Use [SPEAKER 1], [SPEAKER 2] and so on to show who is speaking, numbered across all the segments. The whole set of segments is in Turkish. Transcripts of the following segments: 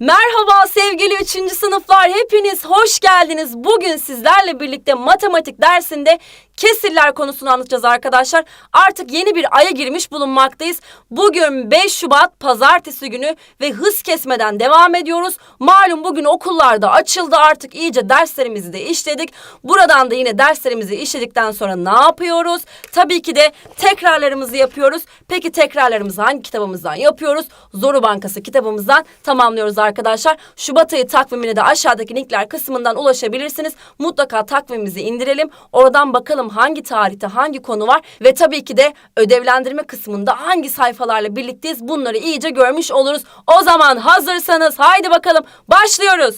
[SPEAKER 1] Merhaba sevgili 3. sınıflar hepiniz hoş geldiniz. Bugün sizlerle birlikte matematik dersinde kesirler konusunu anlatacağız arkadaşlar. Artık yeni bir aya girmiş bulunmaktayız. Bugün 5 Şubat pazartesi günü ve hız kesmeden devam ediyoruz. Malum bugün okullarda açıldı artık iyice derslerimizi de işledik. Buradan da yine derslerimizi işledikten sonra ne yapıyoruz? Tabii ki de tekrarlarımızı yapıyoruz. Peki tekrarlarımızı hangi kitabımızdan yapıyoruz? Zoru Bankası kitabımızdan tamamlıyoruz arkadaşlar. Şubat ayı takvimine de aşağıdaki linkler kısmından ulaşabilirsiniz. Mutlaka takvimimizi indirelim. Oradan bakalım hangi tarihte hangi konu var ve tabii ki de ödevlendirme kısmında hangi sayfalarla birlikteyiz bunları iyice görmüş oluruz. O zaman hazırsanız haydi bakalım başlıyoruz.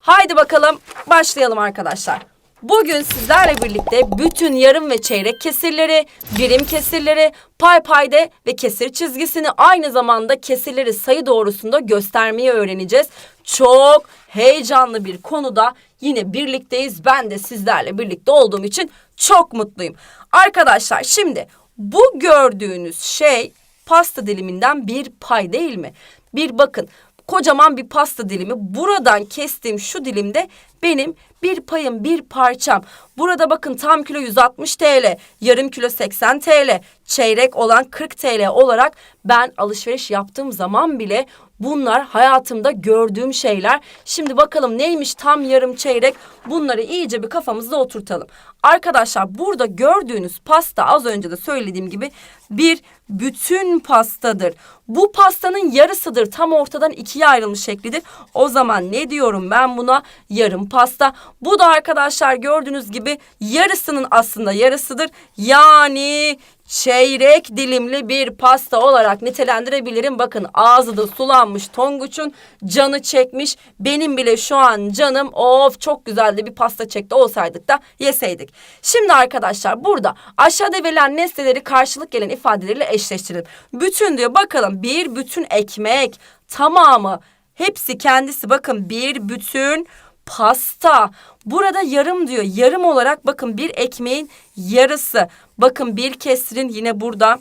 [SPEAKER 1] Haydi bakalım başlayalım arkadaşlar. Bugün sizlerle birlikte bütün yarım ve çeyrek kesirleri, birim kesirleri, pay payda ve kesir çizgisini aynı zamanda kesirleri sayı doğrusunda göstermeyi öğreneceğiz. Çok heyecanlı bir konuda yine birlikteyiz. Ben de sizlerle birlikte olduğum için çok mutluyum. Arkadaşlar şimdi bu gördüğünüz şey pasta diliminden bir pay değil mi? Bir bakın kocaman bir pasta dilimi. Buradan kestiğim şu dilimde benim bir payım, bir parçam. Burada bakın tam kilo 160 TL, yarım kilo 80 TL, çeyrek olan 40 TL olarak ben alışveriş yaptığım zaman bile bunlar hayatımda gördüğüm şeyler. Şimdi bakalım neymiş tam yarım çeyrek bunları iyice bir kafamızda oturtalım. Arkadaşlar burada gördüğünüz pasta az önce de söylediğim gibi bir bütün pastadır. Bu pastanın yarısıdır. Tam ortadan ikiye ayrılmış şeklidir. O zaman ne diyorum ben buna? Yarım pasta. Bu da arkadaşlar gördüğünüz gibi yarısının aslında yarısıdır. Yani çeyrek dilimli bir pasta olarak nitelendirebilirim. Bakın ağzı da sulanmış Tonguç'un canı çekmiş. Benim bile şu an canım of çok güzel de bir pasta çekti olsaydık da yeseydik. Şimdi arkadaşlar burada aşağıda verilen nesneleri karşılık gelen ifadeleriyle eşleştirelim. Bütün diyor bakalım bir bütün ekmek tamamı hepsi kendisi bakın bir bütün pasta. Burada yarım diyor. Yarım olarak bakın bir ekmeğin yarısı. Bakın bir kesirin yine burada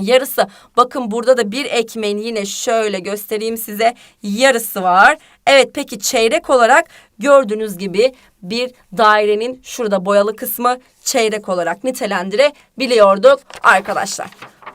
[SPEAKER 1] yarısı. Bakın burada da bir ekmeğin yine şöyle göstereyim size yarısı var. Evet peki çeyrek olarak gördüğünüz gibi bir dairenin şurada boyalı kısmı çeyrek olarak nitelendirebiliyorduk arkadaşlar.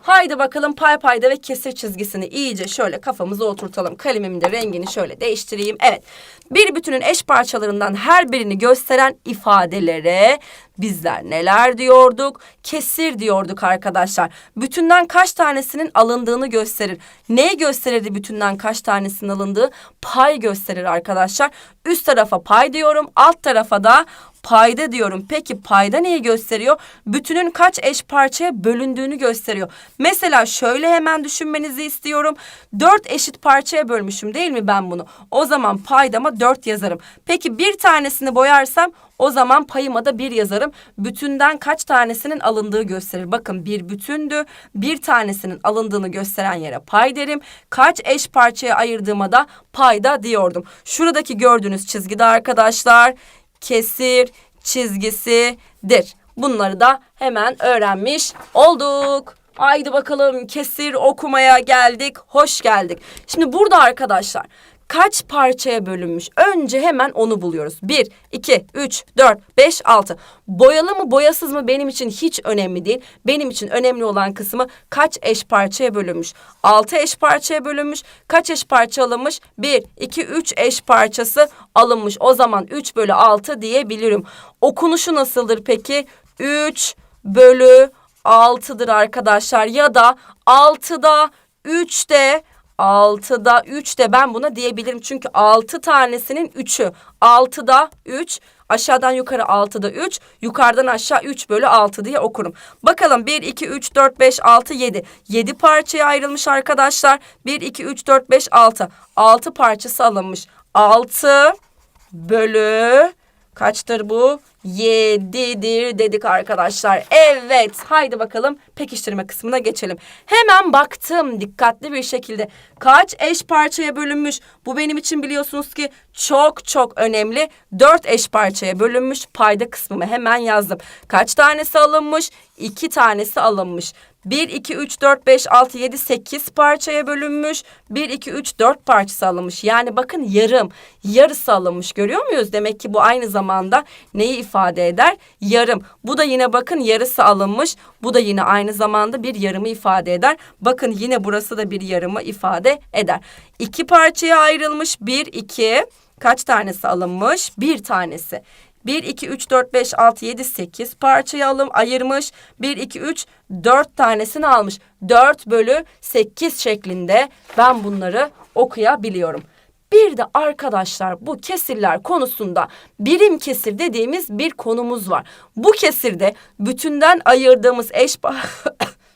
[SPEAKER 1] Haydi bakalım pay payda ve kesir çizgisini iyice şöyle kafamıza oturtalım. Kalemimin de rengini şöyle değiştireyim. Evet bir bütünün eş parçalarından her birini gösteren ifadelere bizler neler diyorduk? Kesir diyorduk arkadaşlar. Bütünden kaç tanesinin alındığını gösterir. Neyi gösterirdi bütünden kaç tanesinin alındığı? Pay gösterir arkadaşlar. Üst tarafa pay diyorum. Alt tarafa da payda diyorum. Peki payda neyi gösteriyor? Bütünün kaç eş parçaya bölündüğünü gösteriyor. Mesela şöyle hemen düşünmenizi istiyorum. Dört eşit parçaya bölmüşüm değil mi ben bunu? O zaman paydama dört yazarım. Peki bir tanesini boyarsam o zaman payıma da bir yazarım. Bütünden kaç tanesinin alındığı gösterir. Bakın bir bütündü. Bir tanesinin alındığını gösteren yere pay derim. Kaç eş parçaya ayırdığıma da payda diyordum. Şuradaki gördüğünüz çizgide arkadaşlar kesir çizgisidir. Bunları da hemen öğrenmiş olduk. Haydi bakalım kesir okumaya geldik. Hoş geldik. Şimdi burada arkadaşlar kaç parçaya bölünmüş? Önce hemen onu buluyoruz. 1, 2, 3, 4, 5, 6. Boyalı mı boyasız mı benim için hiç önemli değil. Benim için önemli olan kısmı kaç eş parçaya bölünmüş? 6 eş parçaya bölünmüş. Kaç eş parça alınmış? 1, 2, 3 eş parçası alınmış. O zaman 3 bölü 6 diyebilirim. Okunuşu nasıldır peki? 3 bölü 6'dır arkadaşlar. Ya da 6'da 3'te 6'da 3 de ben buna diyebilirim. Çünkü 6 tanesinin 3'ü. 6'da 3 aşağıdan yukarı 6'da 3 yukarıdan aşağı 3 bölü 6 diye okurum. Bakalım 1, 2, 3, 4, 5, 6, 7. 7 parçaya ayrılmış arkadaşlar. 1, 2, 3, 4, 5, 6. 6 parçası alınmış. 6 bölü kaçtır bu? 7'dir dedik arkadaşlar. Evet haydi bakalım pekiştirme kısmına geçelim. Hemen baktım dikkatli bir şekilde. Kaç eş parçaya bölünmüş? Bu benim için biliyorsunuz ki çok çok önemli. 4 eş parçaya bölünmüş payda kısmımı hemen yazdım. Kaç tanesi alınmış? 2 tanesi alınmış. 1, 2, 3, 4, 5, 6, 7, 8 parçaya bölünmüş. 1, 2, 3, 4 parçası alınmış. Yani bakın yarım, yarısı alınmış. Görüyor muyuz? Demek ki bu aynı zamanda neyi ifade eder? Yarım. Bu da yine bakın yarısı alınmış. Bu da yine aynı zamanda bir yarımı ifade eder. Bakın yine burası da bir yarımı ifade eder. İki parçaya ayrılmış. 1, 2. Kaç tanesi alınmış? Bir tanesi. 1, 2, 3, 4, 5, 6, 7, 8 parçaya alım ayırmış. 1, 2, 3, 4 tanesini almış. 4 bölü 8 şeklinde ben bunları okuyabiliyorum. Bir de arkadaşlar bu kesirler konusunda birim kesir dediğimiz bir konumuz var. Bu kesirde bütünden ayırdığımız eş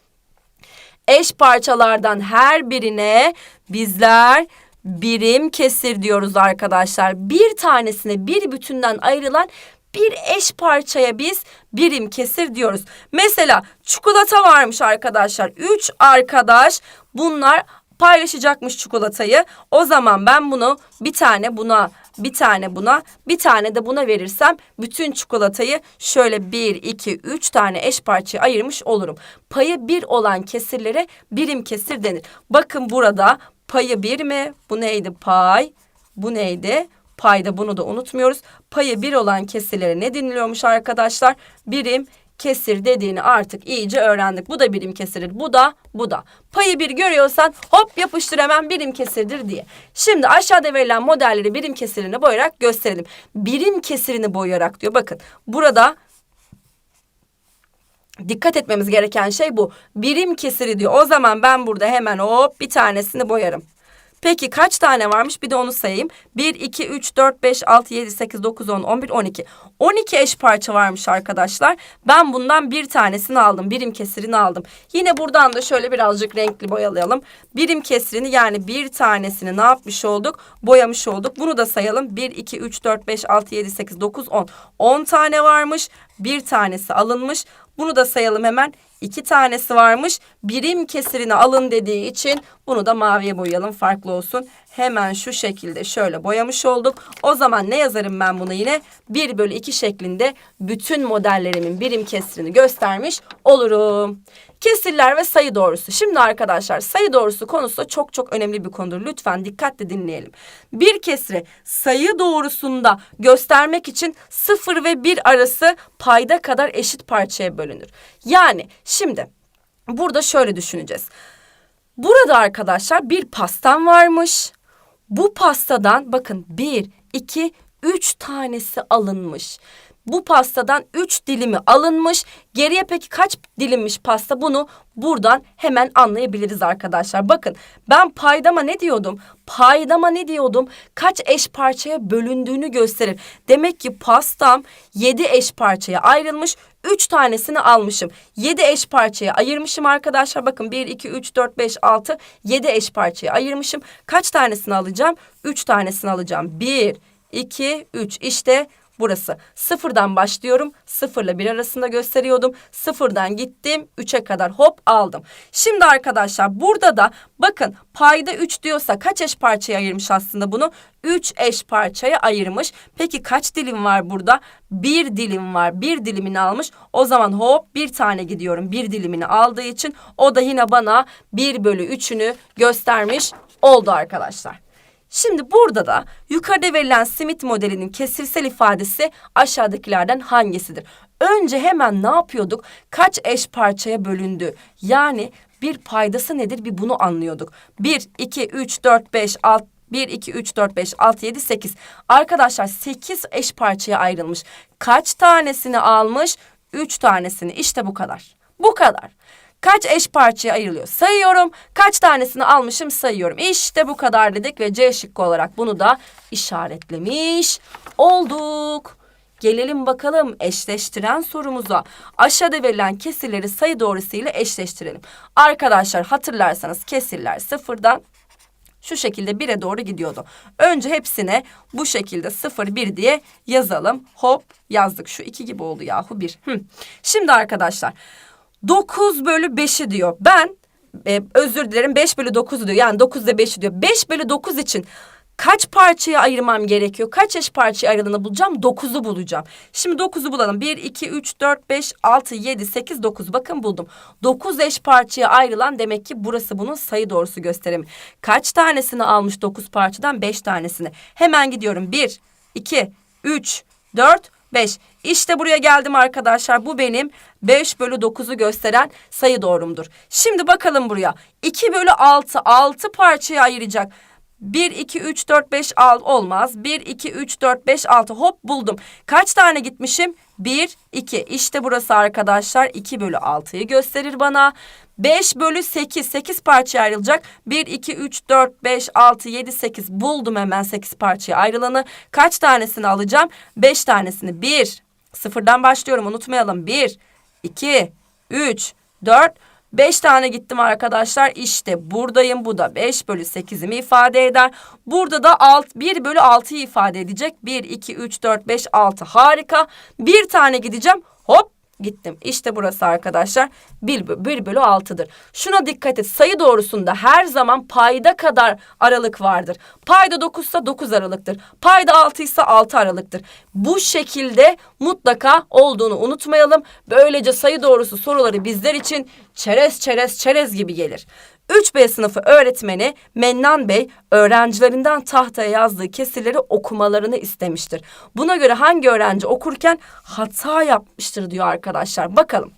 [SPEAKER 1] eş parçalardan her birine bizler birim kesir diyoruz arkadaşlar. Bir tanesine bir bütünden ayrılan bir eş parçaya biz birim kesir diyoruz. Mesela çikolata varmış arkadaşlar. Üç arkadaş bunlar paylaşacakmış çikolatayı. O zaman ben bunu bir tane buna, bir tane buna, bir tane de buna verirsem bütün çikolatayı şöyle bir, iki, üç tane eş parçaya ayırmış olurum. Payı bir olan kesirlere birim kesir denir. Bakın burada payı bir mi? Bu neydi pay? Bu neydi? Payda bunu da unutmuyoruz. Payı bir olan kesirlere ne deniliyormuş arkadaşlar? Birim kesir dediğini artık iyice öğrendik. Bu da birim kesirdir. Bu da bu da. Payı bir görüyorsan hop yapıştır hemen birim kesirdir diye. Şimdi aşağıda verilen modelleri birim kesirini boyayarak gösterelim. Birim kesirini boyayarak diyor. Bakın burada dikkat etmemiz gereken şey bu. Birim kesiri diyor. O zaman ben burada hemen hop bir tanesini boyarım. Peki kaç tane varmış? Bir de onu sayayım. 1, 2, 3, 4, 5, 6, 7, 8, 9, 10, 11, 12. 12 eş parça varmış arkadaşlar. Ben bundan bir tanesini aldım. Birim kesirini aldım. Yine buradan da şöyle birazcık renkli boyalayalım. Birim kesirini yani bir tanesini ne yapmış olduk? Boyamış olduk. Bunu da sayalım. 1, 2, 3, 4, 5, 6, 7, 8, 9, 10. 10 tane varmış. Bir tanesi alınmış. Bunu da sayalım hemen. İki tanesi varmış. Birim kesirini alın dediği için bunu da maviye boyayalım farklı olsun. Hemen şu şekilde şöyle boyamış olduk. O zaman ne yazarım ben bunu yine? 1 bölü 2 şeklinde bütün modellerimin birim kesirini göstermiş olurum. Kesirler ve sayı doğrusu. Şimdi arkadaşlar sayı doğrusu konusu çok çok önemli bir konudur. Lütfen dikkatle dinleyelim. Bir kesri sayı doğrusunda göstermek için 0 ve 1 arası payda kadar eşit parçaya bölünür. Yani şimdi burada şöyle düşüneceğiz. Burada arkadaşlar bir pastam varmış. Bu pastadan bakın bir, iki, üç tanesi alınmış. Bu pastadan üç dilimi alınmış. Geriye peki kaç dilimmiş pasta bunu buradan hemen anlayabiliriz arkadaşlar. Bakın ben paydama ne diyordum? Paydama ne diyordum? Kaç eş parçaya bölündüğünü gösterir. Demek ki pastam yedi eş parçaya ayrılmış. Üç tanesini almışım. Yedi eş parçaya ayırmışım arkadaşlar. Bakın bir, iki, üç, dört, beş, altı, yedi eş parçaya ayırmışım. Kaç tanesini alacağım? Üç tanesini alacağım. Bir, iki, üç. İşte burası. Sıfırdan başlıyorum. Sıfırla bir arasında gösteriyordum. Sıfırdan gittim. Üçe kadar hop aldım. Şimdi arkadaşlar burada da bakın payda üç diyorsa kaç eş parçaya ayırmış aslında bunu? Üç eş parçaya ayırmış. Peki kaç dilim var burada? Bir dilim var. Bir dilimini almış. O zaman hop bir tane gidiyorum. Bir dilimini aldığı için o da yine bana bir bölü üçünü göstermiş oldu arkadaşlar. Şimdi burada da yukarıda verilen Smith modelinin kesirsel ifadesi aşağıdakilerden hangisidir? Önce hemen ne yapıyorduk? Kaç eş parçaya bölündü? Yani bir paydası nedir bir bunu anlıyorduk. 1, 2, 3, 4, 5, 6, 1, 2, 3, 4, 5, 6, 7, 8. Arkadaşlar 8 eş parçaya ayrılmış. Kaç tanesini almış? 3 tanesini. İşte bu kadar. Bu kadar. Kaç eş parçaya ayrılıyor? Sayıyorum. Kaç tanesini almışım sayıyorum. İşte bu kadar dedik ve C şıkkı olarak bunu da işaretlemiş olduk. Gelelim bakalım eşleştiren sorumuza. Aşağıda verilen kesirleri sayı doğrusuyla eşleştirelim. Arkadaşlar hatırlarsanız kesirler sıfırdan şu şekilde 1'e doğru gidiyordu. Önce hepsine bu şekilde 0 1 diye yazalım. Hop yazdık. Şu 2 gibi oldu yahu 1. Şimdi arkadaşlar 9 bölü 5'i diyor. Ben e, özür dilerim 5 bölü 9 diyor. Yani 9 ile 5'i diyor. 5 bölü 9 için Kaç parçaya ayırmam gerekiyor? Kaç eş parçaya ayrıldığını bulacağım? 9'u bulacağım. Şimdi 9'u bulalım. 1, 2, 3, 4, 5, 6, 7, 8, 9. Bakın buldum. 9 eş parçaya ayrılan demek ki burası bunun sayı doğrusu gösterimi. Kaç tanesini almış 9 parçadan? 5 tanesini. Hemen gidiyorum. 1, 2, 3, 4, 5. İşte buraya geldim arkadaşlar. Bu benim 5 bölü 9'u gösteren sayı doğrumdur. Şimdi bakalım buraya. 2 bölü 6. 6 parçaya ayıracak. 1, 2, 3, 4, 5, 6 olmaz. 1, 2, 3, 4, 5, 6 hop buldum. Kaç tane gitmişim? 1, 2. İşte burası arkadaşlar 2 bölü 6'yı gösterir bana. 5 bölü 8. 8 parçaya ayrılacak. 1, 2, 3, 4, 5, 6, 7, 8. Buldum hemen 8 parçaya ayrılanı. Kaç tanesini alacağım? 5 tanesini. 1, sıfırdan başlıyorum unutmayalım. 1, 2, 3, 4, 5 tane gittim arkadaşlar. İşte buradayım. Bu da 5 bölü 8'imi ifade eder. Burada da 6, 1 bölü 6'yı ifade edecek. 1, 2, 3, 4, 5, 6. Harika. Bir tane gideceğim. Hop gittim. İşte burası arkadaşlar 1, 1 bölü 6'dır. Şuna dikkat et. Sayı doğrusunda her zaman payda kadar aralık vardır. Payda 9 ise 9 aralıktır. Payda 6 ise 6 aralıktır. Bu şekilde mutlaka olduğunu unutmayalım. Böylece sayı doğrusu soruları bizler için çerez çerez çerez gibi gelir. 3B sınıfı öğretmeni Mennan Bey öğrencilerinden tahtaya yazdığı kesirleri okumalarını istemiştir. Buna göre hangi öğrenci okurken hata yapmıştır diyor arkadaşlar. Bakalım.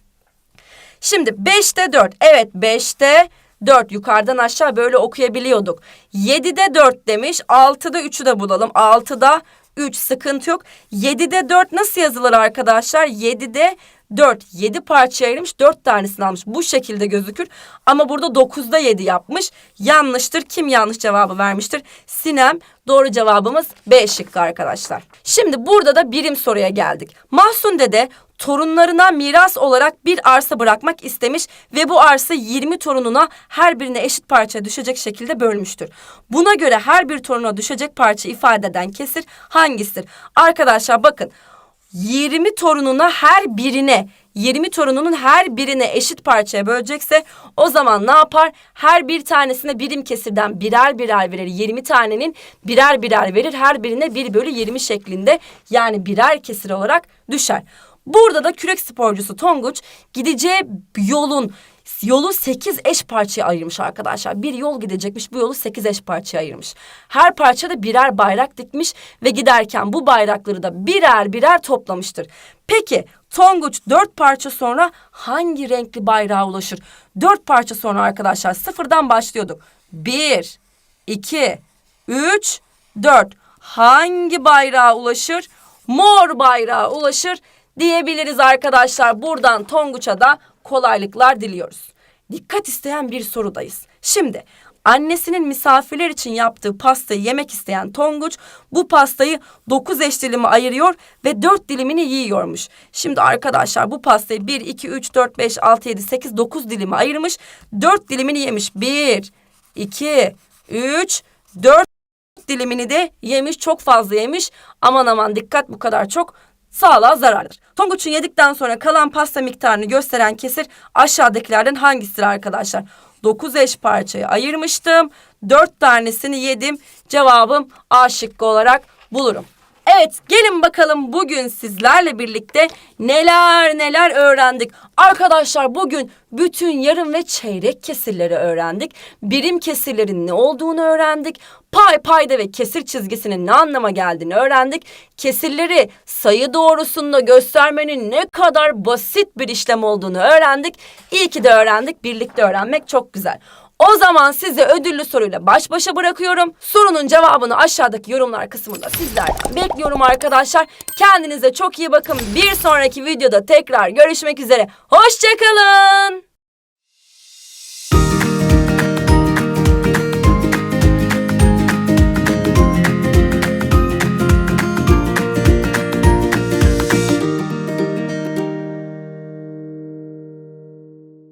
[SPEAKER 1] Şimdi 5'te 4. Evet 5'te 4 yukarıdan aşağı böyle okuyabiliyorduk. 7'de 4 demiş. 6'da 3'ü de bulalım. 6'da 3 sıkıntı yok. 7'de 4 nasıl yazılır arkadaşlar? 7'de 4. 7 parçaya ayırmış 4 tanesini almış. Bu şekilde gözükür. Ama burada 9'da 7 yapmış. Yanlıştır. Kim yanlış cevabı vermiştir? Sinem. Doğru cevabımız B şıkkı arkadaşlar. Şimdi burada da birim soruya geldik. Mahsun dede torunlarına miras olarak bir arsa bırakmak istemiş ve bu arsa 20 torununa her birine eşit parça düşecek şekilde bölmüştür. Buna göre her bir toruna düşecek parça ifade eden kesir hangisidir? Arkadaşlar bakın 20 torununa her birine 20 torununun her birine eşit parçaya bölecekse o zaman ne yapar? Her bir tanesine birim kesirden birer birer verir. 20 tanenin birer birer verir. Her birine 1 bölü 20 şeklinde yani birer kesir olarak düşer. Burada da kürek sporcusu Tonguç gideceği yolun yolu 8 eş parçaya ayırmış arkadaşlar. Bir yol gidecekmiş bu yolu 8 eş parçaya ayırmış. Her parçada birer bayrak dikmiş ve giderken bu bayrakları da birer birer toplamıştır. Peki Tonguç 4 parça sonra hangi renkli bayrağa ulaşır? 4 parça sonra arkadaşlar sıfırdan başlıyorduk. 1, 2, 3, 4. Hangi bayrağa ulaşır? Mor bayrağa ulaşır diyebiliriz arkadaşlar. Buradan Tonguç'a da kolaylıklar diliyoruz. Dikkat isteyen bir sorudayız. Şimdi annesinin misafirler için yaptığı pastayı yemek isteyen Tonguç bu pastayı 9 eş dilime ayırıyor ve 4 dilimini yiyormuş. Şimdi arkadaşlar bu pastayı 1, 2, 3, 4, 5, 6, 7, 8, 9 dilime ayırmış. 4 dilimini yemiş. 1, 2, 3, 4 dilimini de yemiş. Çok fazla yemiş. Aman aman dikkat bu kadar çok sağlığa zarardır. Tonguç'un yedikten sonra kalan pasta miktarını gösteren kesir aşağıdakilerden hangisidir arkadaşlar? 9 eş parçayı ayırmıştım. 4 tanesini yedim. Cevabım A şıkkı olarak bulurum. Evet gelin bakalım bugün sizlerle birlikte neler neler öğrendik. Arkadaşlar bugün bütün yarım ve çeyrek kesirleri öğrendik. Birim kesirlerin ne olduğunu öğrendik. Pay payda ve kesir çizgisinin ne anlama geldiğini öğrendik. Kesirleri sayı doğrusunda göstermenin ne kadar basit bir işlem olduğunu öğrendik. İyi ki de öğrendik. Birlikte öğrenmek çok güzel. O zaman sizi ödüllü soruyla baş başa bırakıyorum. Sorunun cevabını aşağıdaki yorumlar kısmında sizlerden bekliyorum arkadaşlar. Kendinize çok iyi bakın. Bir sonraki videoda tekrar görüşmek üzere. Hoşçakalın.